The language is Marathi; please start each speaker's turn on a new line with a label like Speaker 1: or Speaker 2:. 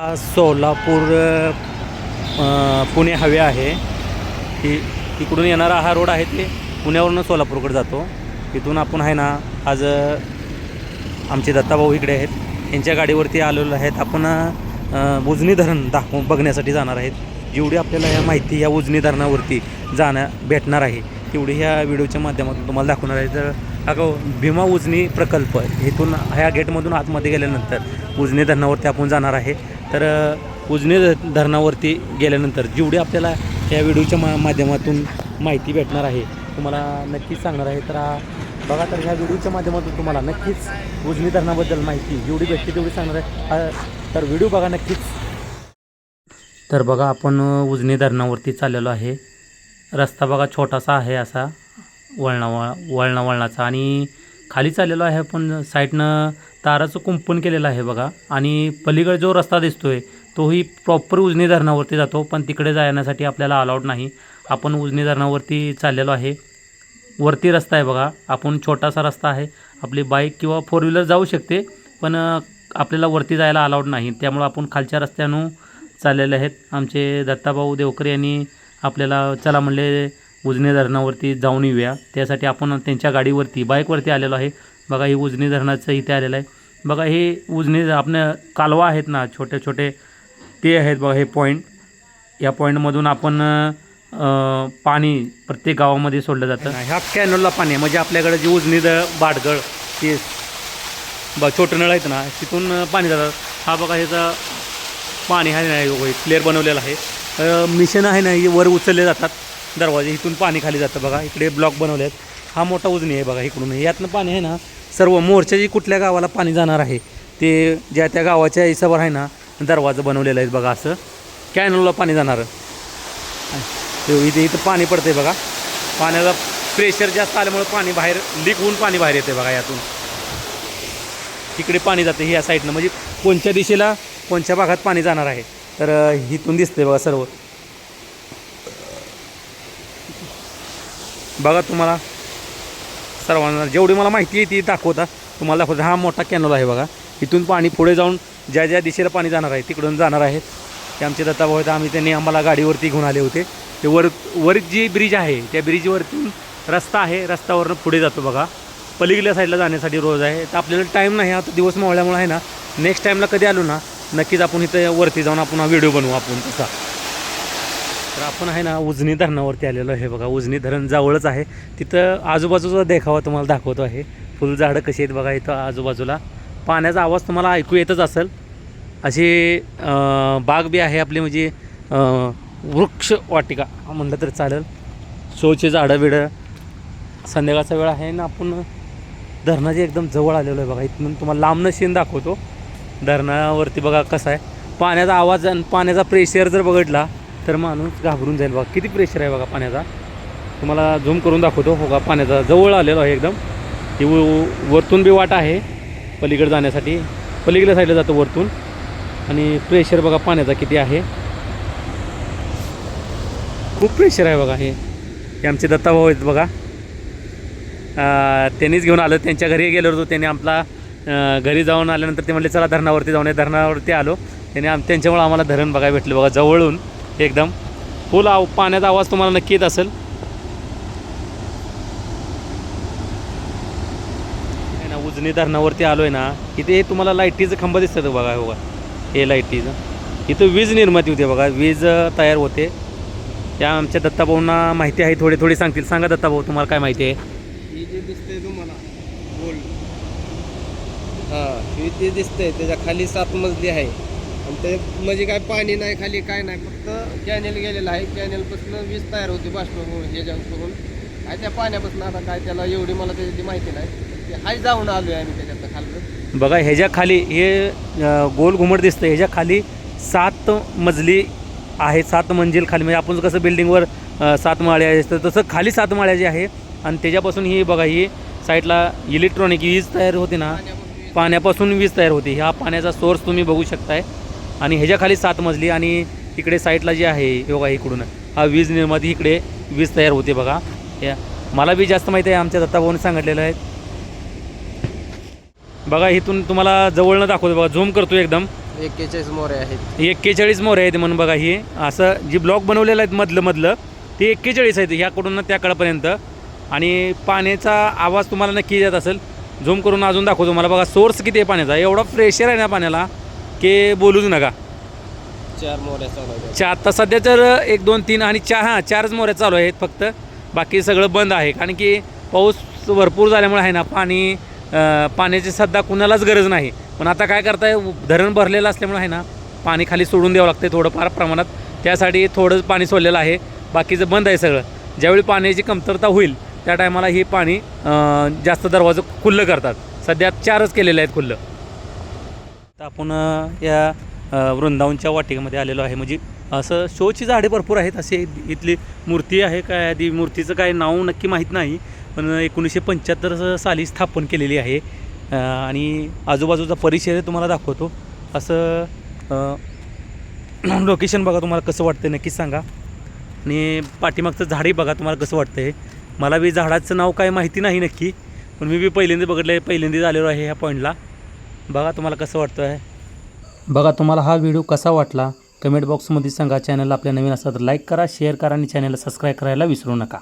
Speaker 1: हा सोलापूर पुणे हवे आहे. की तिकडून येणारा हा रोड आहे ते पुण्यावरून सोलापूरकडे जातो. तिथून आपण आहे ना आज आमचे दत्ताभाऊ इकडे आहेत. यांच्या गाडीवरती आलेलो आहेत. आपण उजनी धरण दाखवून बघण्यासाठी जाणार आहेत. जेवढी आपल्याला या माहिती या उजनी धरणावरती जाण्या भेटणार आहे तेवढी ह्या व्हिडिओच्या माध्यमातून तुम्हाला दाखवणार आहे. तर अगं भीमा उजनी प्रकल्प इथून ह्या गेटमधून आतमध्ये गेल्यानंतर उजनी धरणावरती आपण जाणार आहे. तर उजनी धरणावरती गेल्यानंतर जेवढी आपल्याला या व्हिडिओच्या मा माध्यमातून माहिती भेटणार आहे तुम्हाला नक्कीच सांगणार आहे. तर बघा तर ह्या व्हिडिओच्या माध्यमातून तुम्हाला नक्कीच उजनी धरणाबद्दल माहिती जेवढी भेटते तेवढी सांगणार आहे. तर व्हिडिओ बघा नक्कीच. तर बघा आपण उजनी धरणावरती चाललेलो आहे. रस्ता बघा छोटासा आहे असा वळणा वळणा वळणाचा आणि खाली चाललेलो आहे पण साईडनं ताराचं कुंपण केलेलं आहे बघा. आणि पलीकडे जो रस्ता दिसतोय तोही प्रॉपर उजनी धरणावरती जातो पण तिकडे जाण्यासाठी आपल्याला अलाउड नाही. आपण उजनी धरणावरती चाललेलो आहे. वरती रस्ता आहे बघा. आपण छोटासा रस्ता आहे. आपली बाईक किंवा फोर व्हीलर जाऊ शकते पण आपल्याला वरती जायला अलाउड नाही. त्यामुळं आपण खालच्या रस्त्यानं चाललेले आहेत. आमचे दत्ताभाऊ देवकर यांनी आपल्याला चला म्हणले उजने धरणावरती जाऊन येऊया. त्यासाठी आपण त्यांच्या गाडीवरती बाईकवरती आलेलो आहे. बघा हे उजनी धरणाचं इथे आलेलं आहे. बघा हे उजनी आपल्या कालवा आहेत ना छोटे छोटे ते आहेत बघा हे पॉईंट या पॉईंटमधून आपण पाणी प्रत्येक गावामध्ये सोडलं जातं. ह्या कॅनलला पाणी आहे. म्हणजे आपल्याकडे जी उजनी द बाटगळ ते ब छोटे नळ आहेत ना तिथून पाणी जातात हा बघा ह्याचा पाणी आहे नाही क्लिअर बनवलेलं आहे. मिशन आहे ना हे वर उचलले जातात. दरवाजे इथून पाणी खाली जातं बघा इकडे ब्लॉक बनवले आहेत हा मोठा उजनी आहे बघा इकडून. यातनं पाणी आहे ना सर्व मोर्चाची कुठल्या गावाला पाणी जाणार आहे ते ज्या त्या गावाच्या हिसाबावर आहे ना दरवाजा बनवलेला आहे बघा असं. कॅनलला पाणी जाणार. इथे इथं पाणी पडतंय बघा. पाण्याला प्रेशर जास्त आल्यामुळे पाणी बाहेर लीक होऊन पाणी बाहेर येते बघा यातून. तिकडे पाणी जाते ह्या साईडनं. म्हणजे कोणत्या दिशेला कोणत्या भागात पाणी जाणार आहे तर इथून दिसते बघा सर्व. बघा तुम्हाला. सर्वांना जेवढी मला माहिती आहे ती दाखवता. तुम्हाला दाखवता. हा मोठा कॅनल आहे बघा. इथून पाणी पुढे जाऊन ज्या ज्या दिशेला पाणी जाणार आहे तिकडून जाणार आहेत ते आमचे दत्ताभाऊ आहेत. आम्ही त्यांनी आम्हाला गाडीवरती घेऊन आले होते. ते वर वर जी ब्रिज आहे त्या ब्रिजवरतून रस्ता आहे. रस्त्यावरनं पुढे जातो बघा. पलीकडल्या साईडला जाण्यासाठी रोज आहे. तर आपल्याला टाईम नाही. आता दिवस मावळल्यामुळे आहे ना नेक्स्ट टाईमला कधी आलो ना नक्कीच आपण इथं वरती जाऊन आपण हा व्हिडिओ बनवू आपण. तसा तर आपण आहे ना उजनी धरणावरती आलेलो आहे. बघा उजनी धरण जवळच आहे. तिथं आजूबाजूचा देखावा तुम्हाला दाखवतो आहे. फुलझाडं कशी आहेत बघा इथं आजूबाजूला. पाण्याचा आवाज तुम्हाला ऐकू येतच असेल. अशी बाग बी आहे आपली म्हणजे वृक्ष वाटिका. म्हटलं तर चालेल. शोचे झाडं बिडं. संध्याकाळचा वेळ आहे ना आपण धरणाच्या एकदम जवळ आलेलो आहे बघा. इथून तुम्हाला लांबनं सीन दाखवतो. धरणावरती बघा कसं आहे. पाण्याचा आवाज आणि पाण्याचा प्रेशर जर बघितला तर माणूस घाबरून जाईल बघा. किती प्रेशर आहे बघा पाण्याचा. तुम्हाला झूम करून दाखवतो. हो का पाण्याचा जवळ आलेलो आहे एकदम. ती व- वरतून बी वाट आहे पलीकडे जाण्यासाठी. पलीकडल्या साईडला जातो वरतून. आणि प्रेशर बघा पाण्याचा किती आहे. खूप प्रेशर आहे बघा हे. हे आमचे दत्ताभाऊ आहेत बघा. त्यांनीच घेऊन आलं. त्यांच्या घरी गेलो होतो. त्यांनी आपला घरी जाऊन आल्यानंतर ते म्हणले चला धरणावरती जाऊन आहे धरणावरती आलो. त्यांनी आम त्यांच्यामुळे आम्हाला धरण बघायला भेटलं बघा जवळून. एकदम. फुल आव पाण्याचा आवाज तुम्हाला नक्की येत असेल. ना उजनी धरणावरती आलो आहे ना इथे तुम्हाला लाईटीचं खंबा दिसतं बघा बघा. हे लाईटीचं. इथं वीज निर्माती होते बघा वीज तयार होते. त्या आमच्या दत्ताभाऊंना माहिती आहे थोडी थोडी सांगतील. सांगा दत्ताभाऊ तुम्हाला काय माहिती आहे?
Speaker 2: ही जे दिसतंय तुम्हाला गोल्ड. हां ही ते दिसतंय त्याच्याखाली सात मजली आहे. आणि ते म्हणजे काय पाणी नाही खाली काय नाही फक्त कॅनेल गेलेलं आहे. कॅनेलपासून वीज तयार होती बाष्प हे करून काय त्या पाण्यापासून आता काय त्याला एवढी मला त्याची माहिती नाही. ते हाय जाऊन आलोय आम्ही त्याच्यात खाल्लं
Speaker 1: बघा ह्याच्या खाली हे गोल घुमट दिसतं ह्याच्या खाली सात मजली आहे सात मंजिल खाली. म्हणजे आपण कसं बिल्डिंगवर सात माळे असतं तसं खाली सात माळ्याची आहे आणि त्याच्यापासून ही बघा ही साईडला इलेक्ट्रॉनिक वीज तयार होते ना.
Speaker 2: पाण्यापासून
Speaker 1: पाण्यापासून वीज तयार होते. ह्या पाण्याचा सोर्स तुम्ही बघू शकताय. आणि ह्याच्या खाली सात मजली आणि इकडे साईडला जी आहे बघा इकडून हा वीज निर्माती इकडे वीज तयार होते बघा. या मला बी जास्त माहिती आहे आमच्या दत्ताभाऊने सांगितलेलं आहे. बघा इथून तुम्हाला जवळनं दाखवतो बघा झूम करतो एकदम.
Speaker 2: एक्केचाळीस मोरे आहेत.
Speaker 1: एक्केचाळीस मोरे आहेत म्हणून बघा ही. असं जी ब्लॉक बनवलेलं आहेत मधलं मधलं ते एक्केचाळीस आहेत ह्याकडून ना त्याकडपर्यंत आणि पाण्याचा आवाज तुम्हाला नक्की येत असेल. झूम करून अजून दाखवतो मला बघा सोर्स किती आहे पाण्याचा? एवढा फ्रेशर आहे ना पाण्याला. की बोलूच नका.
Speaker 2: चार मोऱ्या चालू आहेत.
Speaker 1: आता सध्या तर एक दोन तीन आणि चार हां चारच मोऱ्या चालू आहेत फक्त. बाकी सगळं बंद आहे. कारण की पाऊस भरपूर झाल्यामुळे आहे ना पाणी अं, पाण्याची सध्या कुणालाच गरज नाही. पण आता काय करताय धरण भरलेलं असल्यामुळे आहे ना पाणी खाली सोडून द्यावं लागतं थोडंफार प्रमाणात. त्यासाठी थोडं पाणी सोडलेलं आहे. बाकीचं बंद आहे सगळं. ज्यावेळी पाण्याची कमतरता होईल त्या टायमाला ही पाणी अं, जास्त दरवाजं खुल्लं करतात. सध्या चारच केलेले आहेत खुल्लं. आता आपण या वृंदावनच्या वाटिकेमध्ये आलेलो आहे. म्हणजे असं शोची झाडे भरपूर आहेत असे इथली मूर्ती आहे काय ती मूर्तीचं काय नाव नक्की माहीत नाही पण एकोणीसशे पंच्याहत्तर साली स्थापन केलेली आहे. आणि आजूबाजूचा परिसर तुम्हाला दाखवतो. असं लोकेशन बघा तुम्हाला कसं वाटतं नक्कीच सांगा. आणि पाठीमागचं झाडही बघा तुम्हाला कसं वाटतं आहे मला बी झाडाचं नाव काय माहिती नाही नक्की पण मी बी पहिल्यांदा बघितलं आहे पहिल्यांदाच आलेलो आहे ह्या पॉईंटला बघा तुम्हाला कसं वाटतं आहे बघा तुम्हाला हा व्हिडिओ कसा वाटला? कमेंट बॉक्समध्ये सांगा. चॅनल आपल्या नवीन असला तर लाईक करा शेअर करा आणि चॅनलला सबस्क्राईब करायला विसरू नका.